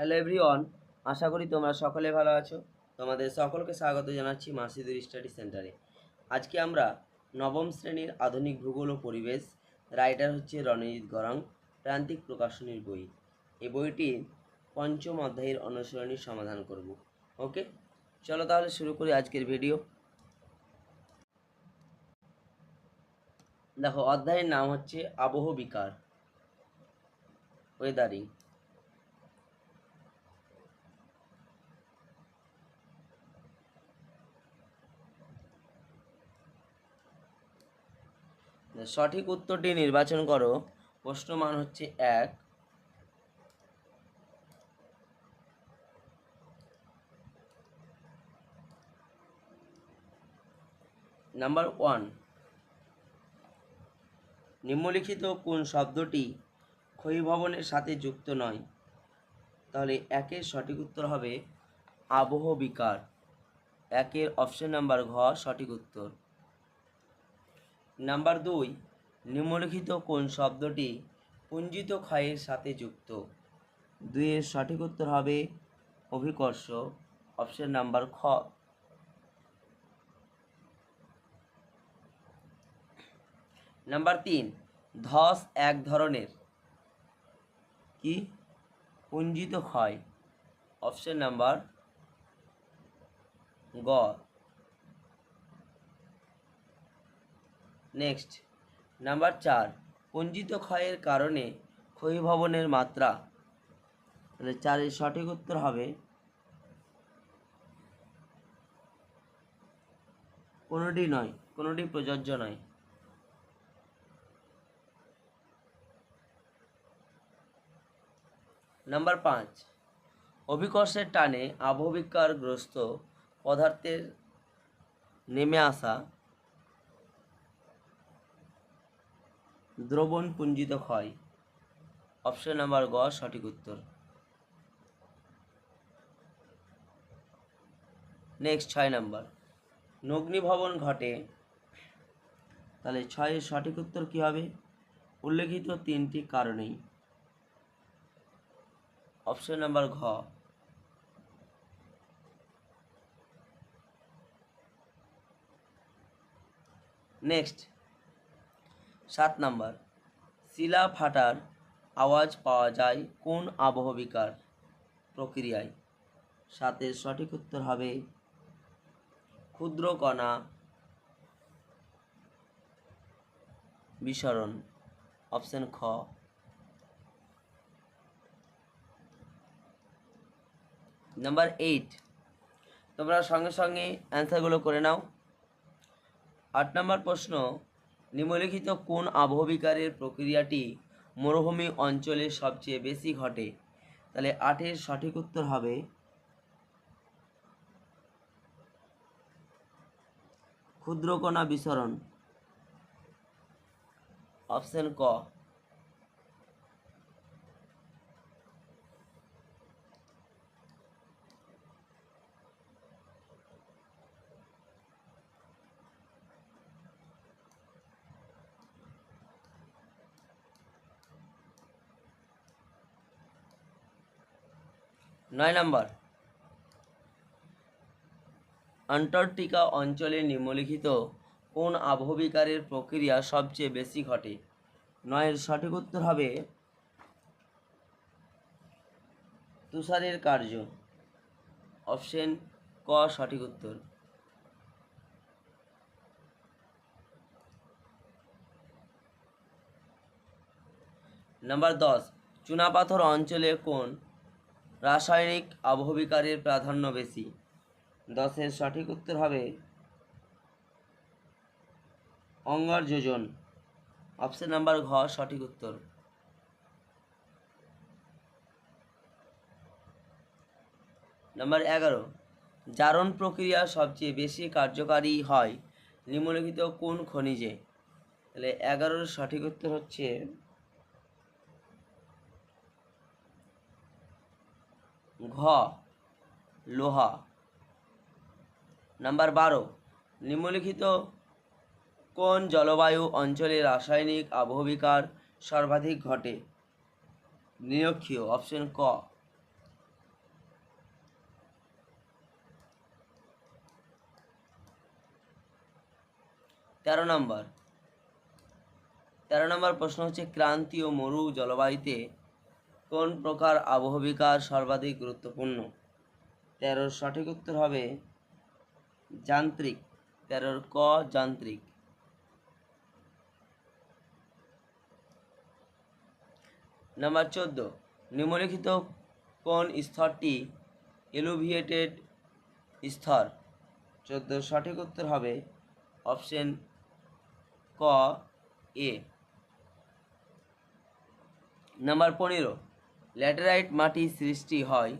Hello everyone আশা করি তোমরা সকলে ভালো আছো। তোমাদের সকলকে স্বাগত জানাচ্ছি মাসিদুর স্টাডি সেন্টারে। আজকে আমরা নবম শ্রেণির আধুনিক ভূগোল ও পরিবেশ, রাইটার হচ্ছে রণজিৎ গরং, প্রান্তিক প্রকাশনীর বই। এই বইটির পঞ্চম অধ্যায়ের অনুশীলনীর সমাধান করব। ওকে চলো তাহলে শুরু করি আজকের ভিডিও দেখো, অধ্যায়ের নাম হচ্ছে আবহ বিকার ওয়েদারিং সঠিক উত্তরটি নির্বাচন করো। প্রশ্ন মান হচ্ছে এক। Number one. নিম্নলিখিত কোন শব্দটি ক্ষয়ীভবনের সাথে যুক্ত নয়? তাহলে একের সঠিক উত্তর হবে আবহ বিকার। একের অপশন নাম্বার ঘ সঠিক উত্তর। নাম্বার দুই, নিম্নলিখিত কোন শব্দটি পুঞ্জিত ক্ষয়ের সাথে যুক্ত? দুইয়ের সঠিক উত্তর হবে অভিকর্ষ, অপশন নাম্বার খ। নাম্বার তিন, ধস এক ধরনের। কি? পুঞ্জিত ক্ষয়। অপশন নাম্বার গ। নেক্সট নাম্বার চার. পুঞ্জিত ক্ষয়ের কারণে ক্ষয়ীভবনের মাত্রা। তাহলে চারের সঠিক উত্তর হবে কোনোটি নয়, কোনোটি প্রযোজ্য নয়। নাম্বার পাঁচ. অভিকর্ষের টানে আবহবিকারগ্রস্ত পদার্থের নেমে আসা দ্রবণ পুঞ্জিত ক্ষয়। অপশন নাম্বার গ, সঠিক উত্তর। নেক্সট, ছয় নাম্বার। নগ্নিভবন ঘটে। তাহলে ছয়ের সঠিক উত্তর কী হবে? উল্লেখিত তিনটি কারণেই। অপশন নাম্বার ঘ। নেক্সট সাত নাম্বার, শিলা ফাটার আওয়াজ পাওয়া যায় কোন আবহবিকার প্রক্রিয়ায়? সাতের সঠিক উত্তর হবে ক্ষুদ্র কণা বিসরণ, অপশন খ। নাম্বার এইট, তোমরা সঙ্গে সঙ্গে অ্যান্সারগুলো করে নাও। আট নম্বর প্রশ্ন নিম্নলিখিত কোন আবহবিকারের প্রক্রিয়াটি মরুভূমি অঞ্চলে সবচেয়ে বেশি ঘটে? তাহলে আটের সঠিক উত্তর হবে ক্ষুদ্রকণা বিসরণ। অপশন ক নয় নম্বর। আন্টার্কটিকা অঞ্চলে নিম্নলিখিত কোন আবহবিকারের প্রক্রিয়া সবচেয়ে বেশি ঘটে? নয়ের সঠিক উত্তর হবে তুষারের কার্য। অপশন ক, সঠিক উত্তর। নাম্বার দশ, চুনাপাথর অঞ্চলে কোন রাসায়নিক আবহবিকারের প্রাধান্য বেশি। দশের সঠিক উত্তর হবে অঙ্গার যোজন। অপশন নাম্বার ঘ, সঠিক উত্তর। নাম্বার এগারো, জারণ প্রক্রিয়া সবচেয়ে বেশি কার্যকারী হয় নিম্নলিখিত কোন খনিজে? তাহলে এগারোর সঠিক উত্তর হচ্ছে ঘ, লোহা। নাম্বার বারো, নিম্নলিখিত কোন জলবায়ু অঞ্চলে রাসায়নিক আবহবিকার সর্বাধিক ঘটে? নিরক্ষীয় অপশন ক। তেরো নম্বর। তেরো নম্বর প্রশ্ন হচ্ছে ক্রান্তীয় মরু জলবায়ুতে কোন প্রকার আবহবিকার সর্বাধিক গুরুত্বপূর্ণ? তেরোর সঠিক উত্তর হবে যান্ত্রিক। তেরোর ক যান্ত্রিক। নাম্বার চোদ্দ, নিম্নলিখিত কোন স্তরটি এলুভিয়েটেড স্তর? চোদ্দ সঠিক উত্তর হবে অপশন ক, এ। নাম্বার পনেরো ল্যাটেরাইট মাটি সৃষ্টি হয়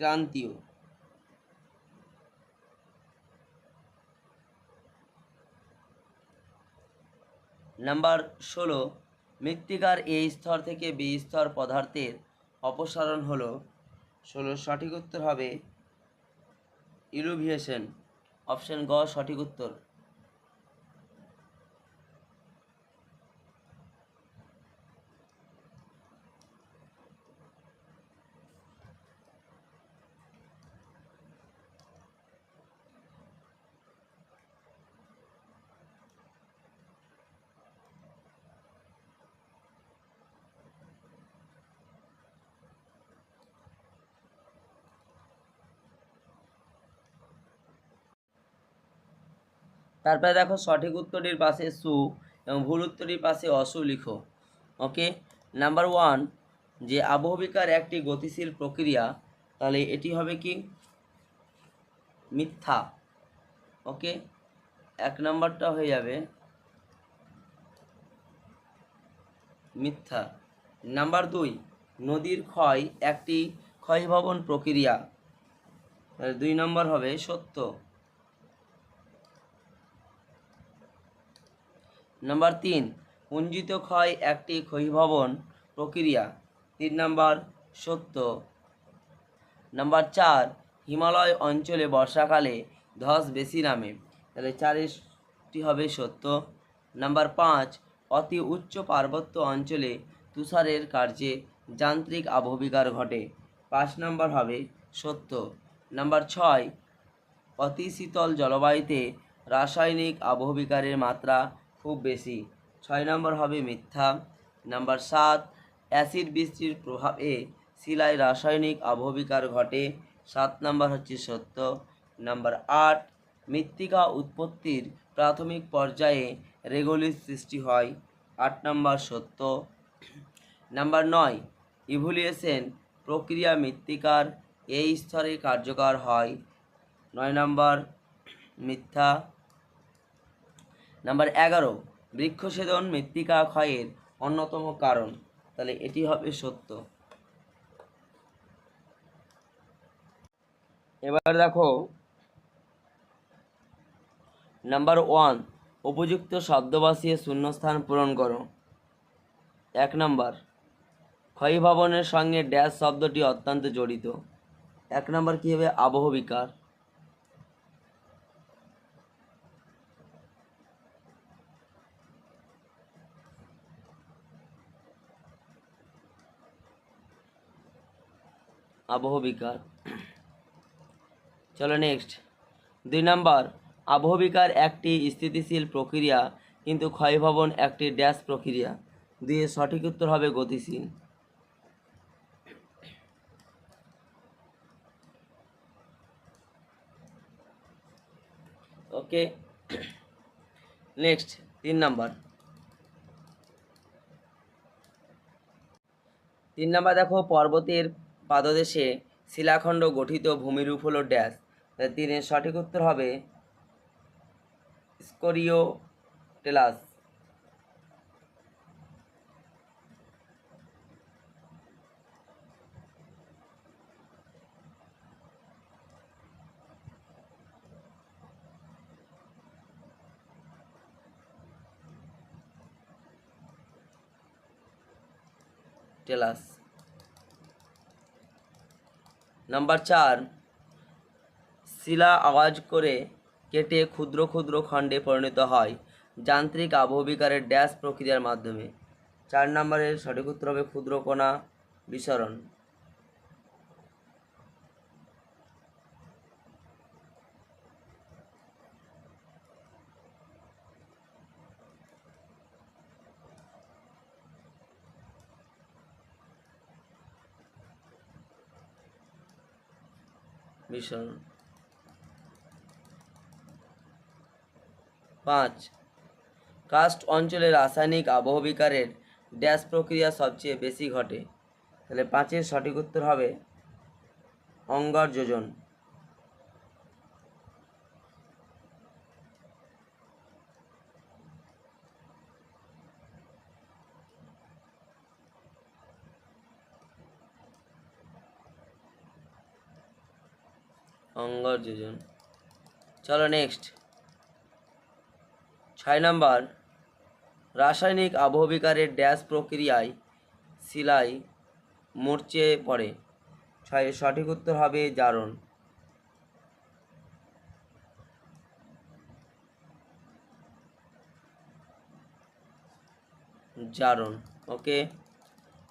ক্রান্তীয়। নাম্বার ষোলো, মৃত্তিকার এ স্তর থেকে বি স্তর পদার্থের অপসারণ হলো। ষোলো, সঠিক উত্তর হবে ইলুভিয়েশন অপশন গ, সঠিক উত্তর। তারপরে দেখো সঠিক উত্তরটির পাশে সু এবং ভুল উত্তরটির পাশে অসু লিখো। ওকে? নাম্বার ওয়ান যে আবহবিকার একটি গতিশীল প্রক্রিয়া, তাহলে এটি হবে কি? মিথ্যা। ওকে? এক নাম্বারটা হয়ে যাবে মিথ্যা। নাম্বার দুই, নদীর ক্ষয় একটি ক্ষয়ভবন প্রক্রিয়া দুই নম্বর হবে সত্য। নাম্বার তিন, পুঞ্জিত ক্ষয় একটি ক্ষয়ীভবন প্রক্রিয়া। তিন নাম্বার সত্য। নাম্বার চার, হিমালয় অঞ্চলে বর্ষাকালে ধস বেশি নামে, তাহলে চারেরটি হবে সত্য। নাম্বার পাঁচ, অতি উচ্চ পার্বত্য অঞ্চলে তুষারের কার্যে যান্ত্রিক আবহবিকার ঘটে, পাঁচ নাম্বার হবে সত্য। নাম্বার ছয়, অতি শীতল জলবায়ুতে রাসায়নিক আবহবিকারের মাত্রা খুব বেশি। ছয় নম্বর হবে মিথ্যা। নাম্বার সাত, অ্যাসিড বৃষ্টির প্রভাবে শিলায় রাসায়নিক আবহবিকার ঘটে। সাত নাম্বার হচ্ছে সত্য। নাম্বার আট, মৃত্তিকা উৎপত্তির প্রাথমিক পর্যায়ে রেগোলিস সৃষ্টি হয়। আট নাম্বার সত্য। নাম্বার নয় ইভলিউশন প্রক্রিয়া মৃত্তিকার এই স্তরে কার্যকর হয়। নয় নাম্বার, মিথ্যা। নাম্বার এগারো, বৃক্ষছেদন মৃত্তিকা ক্ষয়ের অন্যতম কারণ। তাহলে এটি হবে সত্য। এবার দেখো, নাম্বার ওয়ান, উপযুক্ত শব্দ বসিয়ে শূন্যস্থান পূরণ করো। এক নাম্বার ক্ষয়ীভবনের সঙ্গে ড্যাশ শব্দটি অত্যন্ত জড়িত। এক নাম্বার কী হবে? আবহবিকার আবহবিকার চলো নেক্সট দুই নাম্বার আবহবিকার একটি স্থিতিশীল প্রক্রিয়া, কিন্তু ক্ষয়ভবন একটি ড্যাশ প্রক্রিয়া। দুয়ে সঠিক উত্তর হবে গতিশীল। ওকে। নেক্সট তিন নাম্বার। তিন নাম্বার দেখো, পর্বতের পাদদেশে শিলাখণ্ড গঠিত ভূমিরূপ হলো ড্যাশ। তিনের সঠিক উত্তর হবে স্কোরিও টেলাস টেলাস। নাম্বার চার, শিলা আওয়াজ করে কেটে ক্ষুদ্র ক্ষুদ্র খণ্ডে পরিণত হয়। যান্ত্রিক আবহবিকারের ড্যাশ প্রক্রিয়ার মাধ্যমে। চার নম্বরের সঠিক উত্তর হবে ক্ষুদ্র কণা বিসরণ। বিসরণ পাঁচ, কাস্ট অঞ্চলে রাসায়নিক আবহবিকারের ড্যাশ প্রক্রিয়া সবচেয়ে বেশি ঘটে। তাহলে পাঁচের সঠিক উত্তর হবে অঙ্গার যোজন। অঙ্গার যোজন চলো নেক্সট ছয় নাম্বার। রাসায়নিক আবহবিকারের ড্যাশ প্রক্রিয়ায় শিলাই মরচে পড়ে। ছয়ের সঠিক উত্তর হবে জারণ। জারণ। ওকে?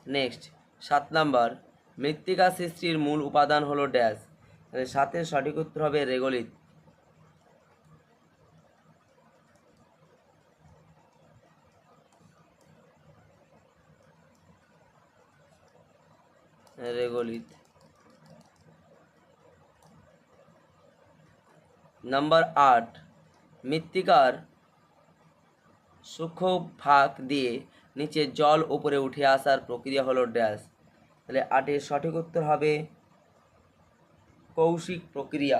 নেক্সট সাত নাম্বার। মৃত্তিকা সৃষ্টির মূল উপাদান হলো ড্যাশ। তাহলে সঠিক উত্তর হবে রেগলিত রেগলিত নাম্বার আট, মৃত্তিকার সূক্ষ্ম ফাঁক দিয়ে নিচে জল উপরে উঠে আসার প্রক্রিয়া হলো ড্যাশ। তাহলে আটের সঠিক উত্তর হবে কৌশিক প্রক্রিয়া।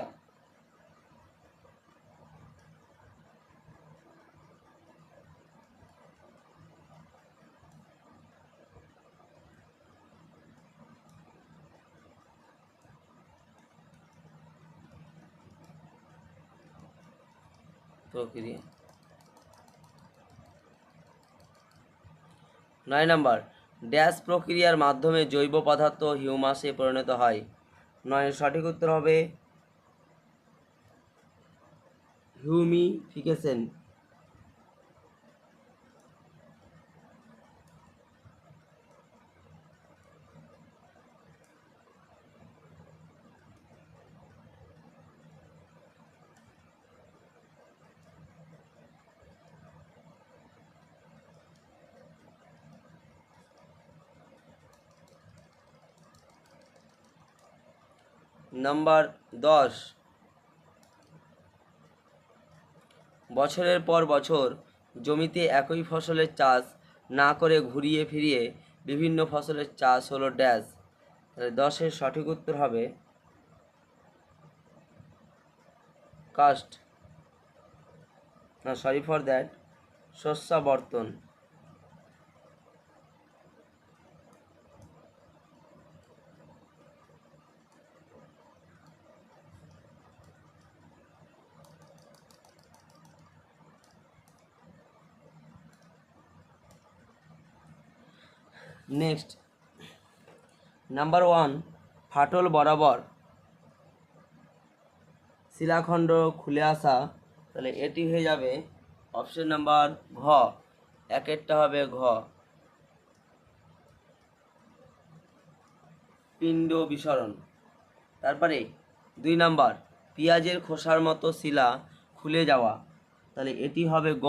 নয় নাম্বার ড্যাশ প্রক্রিয়ার মাধ্যমে জৈব পদার্থ হিউমাসে পরিণত হয়। নয় সঠিক উত্তর হবে হিউমিফিকেশন নাম্বার দশ। বছরের পর বছর জমিতে একই ফসলের চাষ না করে ঘুরিয়ে ফিরিয়ে বিভিন্ন ফসলের চাষ হলো ড্যাশ। তাহলে দশের সঠিক উত্তর হবে কাস্ট। সরি ফর দ্যাট শস্যাবর্তন। নেক্সট নাম্বার ওয়ান ফাটল বরাবর শিলাখণ্ড খুলে আসা তাহলে এটি হয়ে যাবে অপশন নাম্বার ঘ একেরটা হবে ঘ পিণ্ড বিসরণ তারপরে দুই নাম্বার পেঁয়াজের খোসার মতো শিলা খুলে যাওয়া তাহলে এটি হবে গ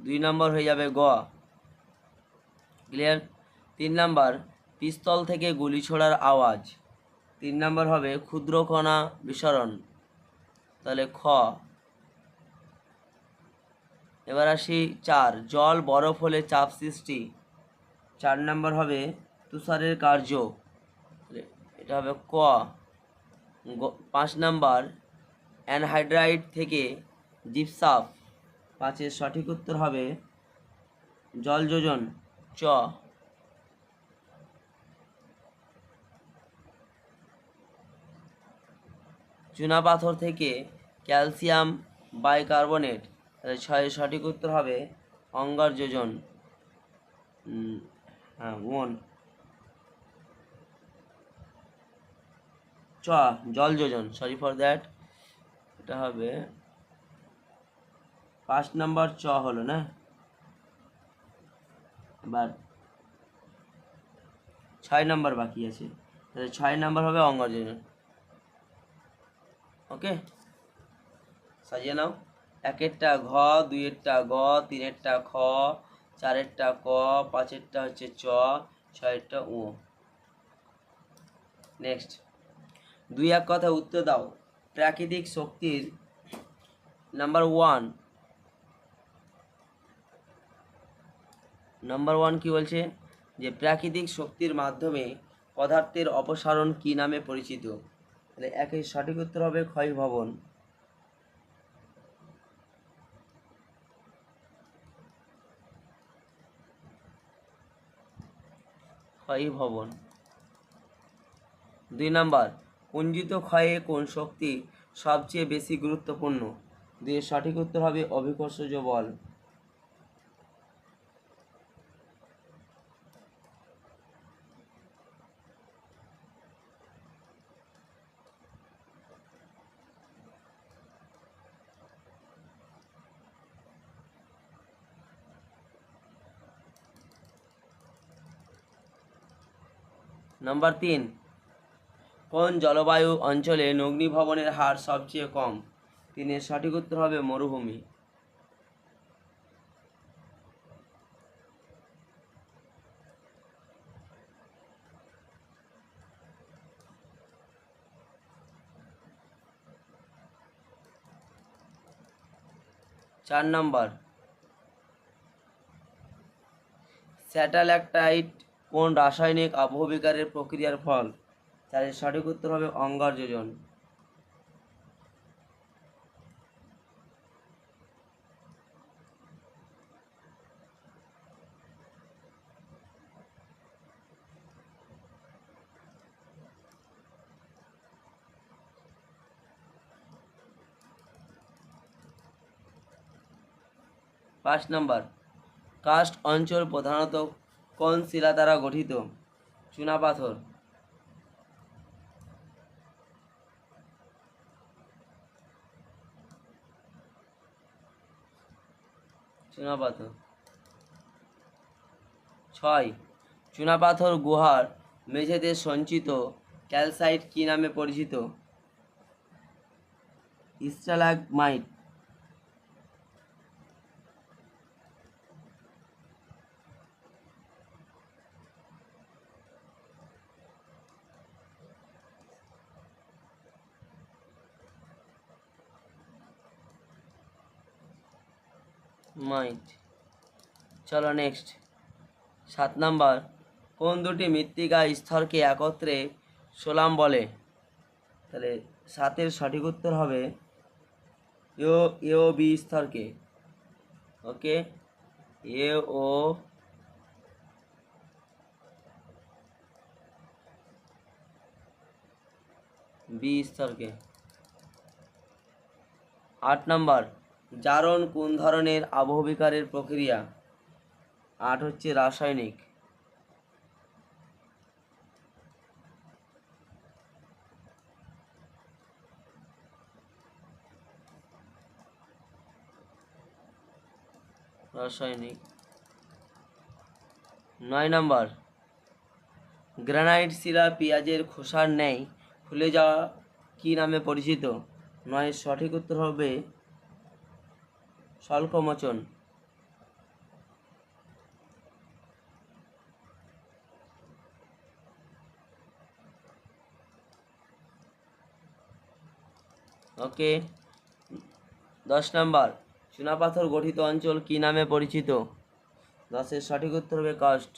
দুই নম্বর হয়ে যাবে গ ক্লিয়ার? তিন নাম্বার, পিস্তল থেকে গুলি ছোড়ার আওয়াজ। তিন নাম্বার হবে ক্ষুদ্র কণা বিসরণ। তাহলে খ। এবার আসি চার, জল বরফ হলে চাপ সৃষ্টি। চার নাম্বার হবে তুষারের কার্য। এটা হবে ক। পাঁচ নাম্বার, অ্যানহাইড্রাইট থেকে জিপসাফ। পাঁচের সঠিক উত্তর হবে জল যোজন। চ। চুনাপাথর থেকে ক্যালসিয়াম বাইকার্বনেট। তাহলে ছয়ের সঠিক উত্তর হবে অঙ্গার যোজন। হ্যাঁ ওন চ, জল যোজন। সরি ফর দ্যাট এটা হবে পাঁচ নাম্বার চ হলো, না? এবার ছয় নাম্বার বাকি আছে। তাহলে ছয় নাম্বার হবে অঙ্গার যোজন ওকে? সাজিয়ে নাও। একেরটা ঘ, দুইয়েরটা গ, তিনেরটা খ, চারেরটা ক, পাঁচেরটা হচ্ছে চ, ছয়েরটা ও নেক্সট দুই এক কথা উত্তর দাও। প্রাকৃতিক শক্তির নাম্বার ওয়ান নাম্বার ওয়ান কি বলছে? যে প্রাকৃতিক শক্তির মাধ্যমে পদার্থের অপসারণ কি নামে পরিচিত? তাহলে একের সঠিক উত্তর হবে ক্ষয় ভবন। ক্ষয় ভবন। দুই নাম্বার পুঞ্জিত ক্ষয়ে কোন শক্তি সবচেয়ে বেশি গুরুত্বপূর্ণ? দুই সঠিক উত্তর হবে অভিকর্ষজ বল। নাম্বার তিন, কোন জলবায়ু অঞ্চলে অগ্নিভবনের হার সবচেয়ে কম? তিনের সঠিক উত্তর হবে মরুভূমি। চার নাম্বার স্যাটেলাইটাইট কোন রাসায়নিক আবহবিকারের প্রক্রিয়ার ফল? তার সঠিক উত্তর হবে অঙ্গার যোজন। পাঁচ নম্বর। কাস্ট অঞ্চল প্রধানত কোন শিলা দ্বারা গঠিত? চুনাপাথর চুনাপাথর ছয়। চুনাপাথর গুহার মেঝেতে সঞ্চিত ক্যালসাইট কি নামে পরিচিত? স্টালাগমাইট মাইট চলো নেক্সট সাত নাম্বার। কোন দুটি মৃত্তিকা স্তরকে একত্রে সোলাম বলে? তাহলে সাতের সঠিক উত্তর হবে এও এও বি স্তরকে। ওকে? এ, ও, বি স্তরকে। আট নাম্বার। জারণ কোন ধরনের আবহবিকারের প্রক্রিয়া? আট হচ্ছে রাসায়নিক। রাসায়নিক। নয় নম্বর। গ্রানাইট, শিলা, পেঁয়াজের খোসার ন্যায় ফুলে যাওয়া কি নামে পরিচিত? নয় সঠিক উত্তর হবে স্বল্পমোচন। ওকে। দশ নাম্বার। চুনাপাথর গঠিত অঞ্চল কি নামে পরিচিত? দশের সঠিক উত্তর হবে কাস্ট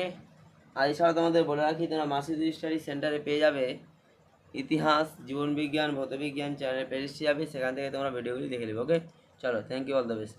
ওকে আর এছাড়া তোমাদের বলে রাখি, তোমরা মাসিদ স্টাডি সেন্টারে পেয়ে যাবে। ইতিহাস, জীবনবিজ্ঞান, ভৌতবিজ্ঞান চ্যানেল প্লেলিস্টে যাবে সেখান থেকে তোমরা ভিডিওগুলি দেখে নেবে ওকে চলো thank you all the best